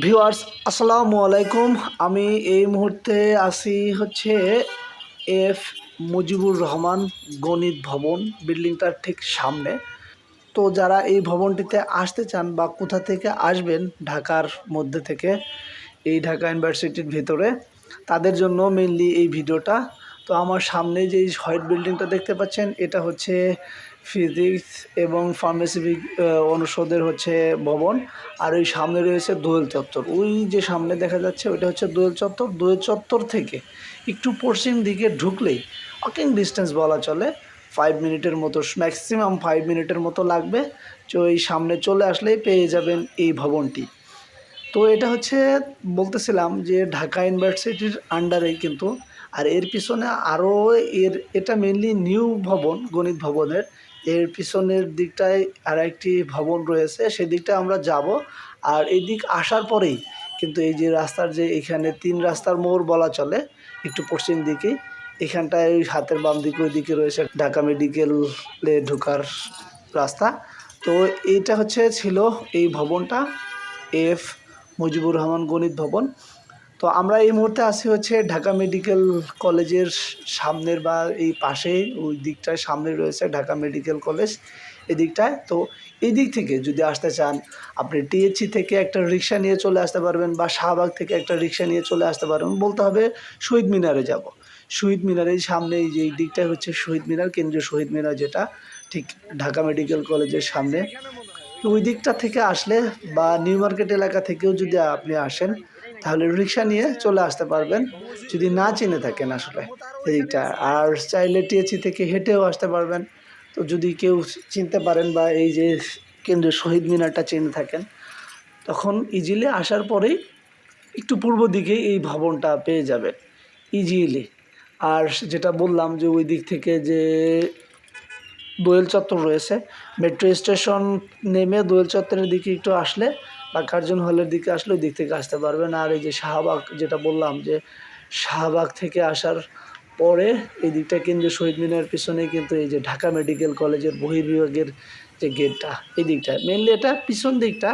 Viewers, আসসালামু আলাইকুম। আমি এই মুহূর্তে আছি হচ্ছে এফ মুজিবুর রহমান গণিত ভবন বিল্ডিংটার ঠিক সামনে। তো যারা এই ভবনটিতে আসতে চান বা কোথা থেকে আসবেন, ঢাকার মধ্যে থেকে, এই ঢাকা ইউনিভার্সিটির ভিতরে, তাদের জন্য মেনলি এই ভিডিওটা। তো আমার সামনে যে হোয়াইট বিল্ডিংটা দেখতে পাচ্ছেন, এটা হচ্ছে ফিজিক্স এবং ফার্মেসি অনুষদের হচ্ছে ভবন। আর ওই সামনে রয়েছে দোয়েল চত্বর। ওই যে সামনে দেখা যাচ্ছে, ওইটা হচ্ছে দোয়েল চত্বর। দোয়েল চত্বর থেকে একটু পশ্চিম দিকে ঢুকলেই ওয়াকিং ডিস্টেন্স বলা চলে। ফাইভ মিনিটের মতো ম্যাক্সিমাম ফাইভ মিনিটের মতো লাগবে। তো এই সামনে চলে আসলেই পেয়ে যাবেন এই ভবনটি। তো এটা হচ্ছে বলতেছিলাম যে ঢাকা ইউনিভার্সিটির আন্ডারেই কিন্তু, আর এর পিছনে আরও এর, এটা মেনলি নিউ ভবন, গণিত ভবনের। এর পিছনের দিকটায় আর একটি ভবন রয়েছে সেদিকটা আমরা যাব। আর এই দিক আসার পরেই কিন্তু এই যে রাস্তার যে এখানে তিন রাস্তার মোড় বলা চলে, একটু পশ্চিম দিকে, এখানটায় ওই হাতের বাম দিকে, ওই দিকে রয়েছে ঢাকা মেডিকেলে ঢোকার রাস্তা। তো এইটা হচ্ছে ছিল এই ভবনটা, এফ মুজিবুর রহমান গণিত ভবন। তো আমরা এই মুহূর্তে আছি হচ্ছে ঢাকা মেডিকেল কলেজের সামনের বা এই পাশে, ওই দিকটায় সামনে রয়েছে ঢাকা মেডিকেল কলেজ এদিকটায় তো এই দিক থেকে যদি আসতে চান, আপনি টিএচসি থেকে একটা রিক্সা নিয়ে চলে আসতে পারবেন বা শাহবাগ থেকে একটা রিক্সা নিয়ে চলে আসতে পারবেন। বলতে হবে শহীদ মিনারে যাব। শহীদ মিনারের সামনে এই যে এই দিকটায় হচ্ছে শহীদ মিনার, কেন্দ্রীয় শহীদ মিনার যেটা, ঠিক ঢাকা মেডিকেল কলেজের সামনে। ওই দিকটা থেকে আসলে বা নিউ মার্কেট এলাকা থেকেও যদি আপনি আসেন তাহলে রিক্সা নিয়ে চলে আসতে পারবেন। যদি না চিনে থাকেন আসলে এইটা। আর চাইলে টিএচি থেকে হেঁটেও আসতে পারবেন। তো যদি কেউ চিনতে পারেন বা এই যে কেন্দ্রীয় শহীদ মিনারটা চিনে থাকেন, তখন ইজিলি আসার পরেই একটু পূর্ব দিকে এই ভবনটা পেয়ে যাবেন। ইজিলি আর যেটা বললাম যে ওই দিক থেকে যে দোয়েল চত্বর রয়েছে মেট্রো স্টেশন নেমে দোয়েল চত্বরের দিকে একটু আসলে বা কার্জন হলের দিকে আসলে ওই দিক থেকে আসতে পারবে না। আর এই যে শাহবাগ যেটা বললাম যে শাহবাগ থেকে আসার পরে এই দিকটা কেন্দ্রীয় শহীদ মিনার পিছনে কিন্তু এই যে ঢাকা মেডিকেল কলেজের বহির্বিভাগের যে গেটটা, এই দিকটা মেনলি এটা পিছন দিকটা,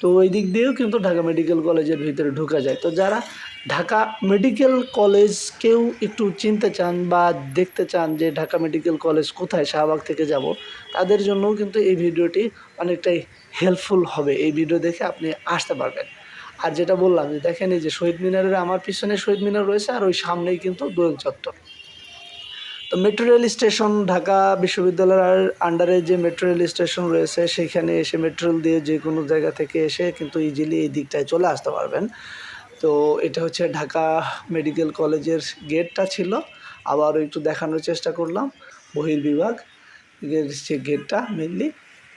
তো ওই দিক দিয়েও কিন্তু ঢাকা মেডিকেল কলেজের ভিতরে ঢোকা যায়। তো যারা ঢাকা মেডিকেল কলেজকেও একটু চিনতে চান বা দেখতে চান যে ঢাকা মেডিকেল কলেজ কোথায় শাহবাগ থেকে যাব, তাদের জন্যও কিন্তু এই ভিডিওটি অনেকটাই হেল্পফুল হবে। এই ভিডিও দেখে আপনি আসতে পারবেন। আর যেটা বললাম যে দেখেন এই যে শহীদ মিনারের আমার পিছনে শহীদ মিনার রয়েছে আর ওই সামনেই কিন্তু দোয়েল চত্বর। তো মেট্রো রেল স্টেশন ঢাকা বিশ্ববিদ্যালয়ের আন্ডারে যে মেট্রো রেল স্টেশন রয়েছে, সেখানে এসে মেট্রো রেল দিয়ে যে কোনো জায়গা থেকে এসে কিন্তু ইজিলি এই দিকটায় চলে আসতে পারবেন। তো এটা হচ্ছে ঢাকা মেডিকেল কলেজের গেটটা ছিল। আবার একটু দেখানোর চেষ্টা করলাম বহির্বিভাগ যে গেটটা মেনলি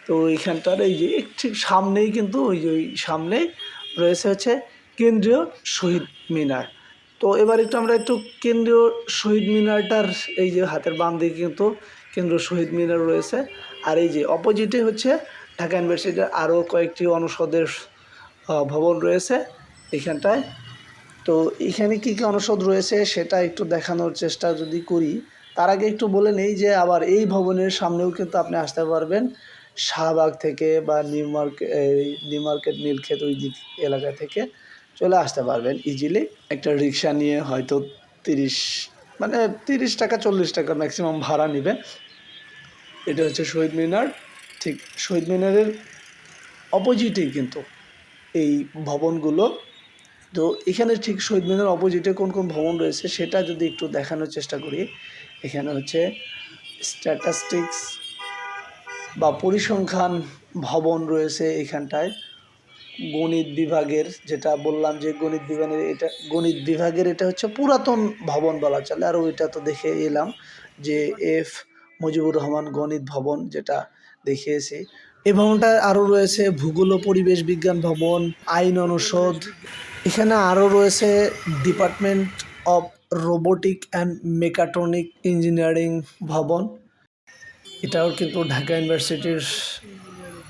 তো এইখানটার এই যে ঠিক সামনেই কিন্তু ওই যে ওই সামনেই রয়েছে হচ্ছে কেন্দ্রীয় শহীদ মিনার। তো এবার একটু আমরা একটু কেন্দ্রীয় শহীদ মিনারটার এই যে হাতের বাম দিকে কিন্তু কেন্দ্রীয় শহীদ মিনার রয়েছে। আর এই যে অপোজিটে হচ্ছে ঢাকা ইউনিভার্সিটির আরও কয়েকটি অনুষদের ভবন রয়েছে। এখানটায়। তো এখানে কী কী অনুষদ রয়েছে সেটা একটু দেখানোর চেষ্টা যদি করি। তার আগে একটু বলে নেই যে আবার এই ভবনের সামনেও কিন্তু আপনি আসতে পারবেন। শাহবাগ থেকে বা New Market New Market Nilkhet ওই দিক এলাকা থেকে চলে আসতে পারবেন ইজিলি একটা রিক্সা নিয়ে হয়তো তিরিশ মানে তিরিশ টাকা, চল্লিশ টাকা ম্যাক্সিমাম ভাড়া নেবে। এটা হচ্ছে শহীদ মিনার। ঠিক শহীদ মিনারের অপোজিটেই কিন্তু এই ভবনগুলো। তো এখানে ঠিক শহীদ মিনার অপোজিটে কোন কোন ভবন রয়েছে সেটা যদি একটু দেখানোর চেষ্টা করি, এখানে হচ্ছে স্ট্যাটাস্টিক্স বা পরিসংখ্যান ভবন রয়েছে এখানটায়। গণিত বিভাগের যেটা বললাম যে গণিত বিভাগের এটা, গণিত বিভাগের এটা হচ্ছে পুরাতন ভবন বলা চলে আর ওইটা তো দেখে এলাম যে এফ মুজিবুর রহমান গণিত ভবন যেটা দেখিয়েছি। এই ভবনটা আরও রয়েছে ভূগোল পরিবেশ বিজ্ঞান ভবন, আইন অনুষদ এখানে আরও রয়েছে department of robotic and mechatronic engineering ভবন। এটাও কিন্তু ঢাকা ইউনিভার্সিটির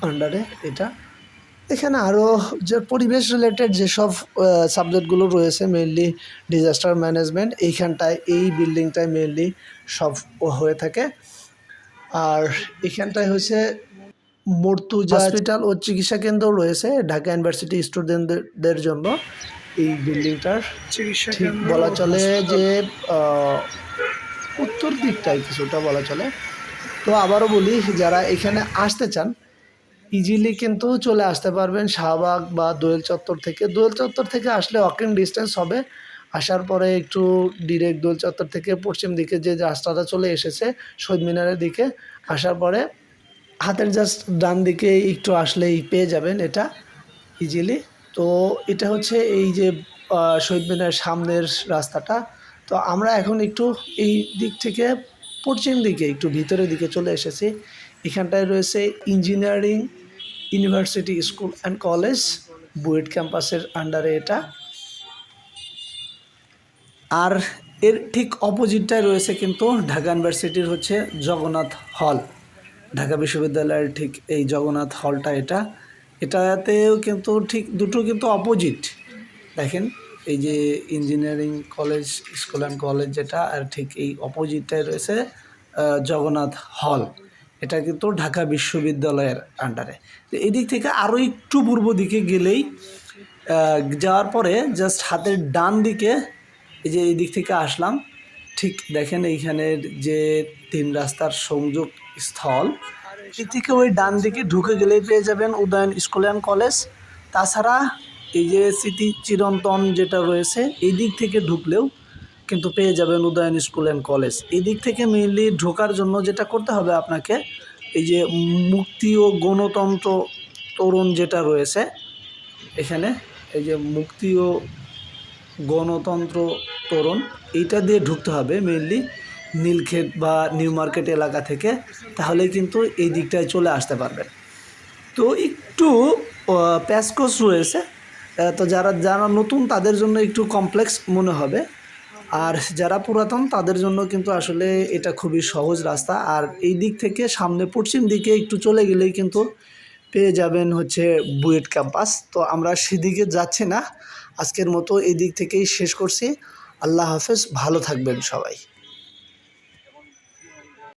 আন্ডারে এটা। এখানে আরও যে পরিবেশ রিলেটেড যেসব সাবজেক্টগুলো রয়েছে মেনলি ডিজাস্টার ম্যানেজমেন্ট এইখানটায়, এই বিল্ডিংটায় মেনলি সব হয়ে থাকে। আর এখানটায় হচ্ছে মর্তুজা হসপিটাল ও চিকিৎসা কেন্দ্র রয়েছে ঢাকা ইউনিভার্সিটি স্টুডেন্টদের জন্য। এই বিল্ডিংটার চিকিৎসা ঠিক বলা চলে যে উত্তর দিকটাই কিছুটা বলা চলে। তো আবারও বলি যারা এখানে আসতে চান ইজিলি কিন্তু চলে আসতে পারবেন শাহবাগ বা দোয়েল চত্বর থেকে। দোয়েল চত্বর থেকে আসলে ওয়াকিং ডিস্টেন্স হবে। আসার পরে একটু ডিরেক্ট দোয়েল চত্বর থেকে পশ্চিম দিকে যে রাস্তাটা চলে এসেছে শহীদ মিনারের দিকে আসার পরে হাতের জাস্ট ডান দিকে একটু আসলেই পেয়ে যাবেন এটা ইজিলি তো এটা হচ্ছে এই যে শহীদ মিনারের সামনের রাস্তাটা। তো আমরা এখন একটু এই দিক থেকে পশ্চিম দিকে, একটু ভিতরের দিকে চলে এসেছি। এখানটায় রয়েছে engineering university school and college BUET ক্যাম্পাসের আন্ডারে এটা। আর এর ঠিক অপোজিটটায় রয়েছে কিন্তু ঢাকা ইউনিভার্সিটির হচ্ছে জগন্নাথ হল ঢাকা বিশ্ববিদ্যালয়ের ঠিক এই জগন্নাথ হলটা এটা। এটাতেও কিন্তু ঠিক দুটো কিন্তু অপোজিট দেখেন, এই যে engineering college school and college যেটা, আর ঠিক এই অপোজিটটায় রয়েছে জগন্নাথ হল। এটা কিন্তু ঢাকা বিশ্ববিদ্যালয়ের আন্ডারে তো এই দিক থেকে আরও একটু পূর্ব দিকে গেলেই যাওয়ার পরে জাস্ট হাতের ডান দিকে এই যে এই দিক থেকে আসলাম, ঠিক দেখেন এইখানের যে তিন রাস্তার সংযোগ স্থল। এই থেকে ওই ডান দিকে ঢুকে গেলেই পেয়ে যাবেন উদয়ন স্কুল অ্যান্ড কলেজ। তাছাড়া এই যে স্মৃতি চিরন্তন যেটা রয়েছে, এই দিক থেকে ঢুকলেও কিন্তু পেয়ে যাবেন উদয়ন স্কুল অ্যান্ড কলেজ। এই দিক থেকে মেনলি ঢোকার জন্য যেটা করতে হবে আপনাকে, এই যে মুক্তি ও গণতন্ত্র তরুণ যেটা রয়েছে, এখানে এই যে মুক্তি ও গণতন্ত্র তরুণ, এইটা দিয়ে ঢুকতে হবে মেনলি নীলক্ষেত বা নিউ মার্কেট এলাকা থেকে তাহলে কিন্তু এই দিকটায় চলে আসতে পারবেন। তো একটু প্যাসকোস রয়েছে। তো যারা যারা নতুন, তাদের জন্য একটু কমপ্লেক্স মনে হবে। আর যারা পুরাতন, তাদের জন্য কিন্তু আসলে এটা খুবই সহজ রাস্তা। আর এই দিক থেকে সামনে, পশ্চিম দিকে একটু চলে গেলেই কিন্তু পেয়ে যাবেন হচ্ছে বুয়েট ক্যাম্পাস। তো আমরা সেদিকে যাচ্ছি না। আজকের মতো এই দিক থেকেই শেষ করছি। আল্লাহ হাফেজ, ভালো থাকবেন সবাই।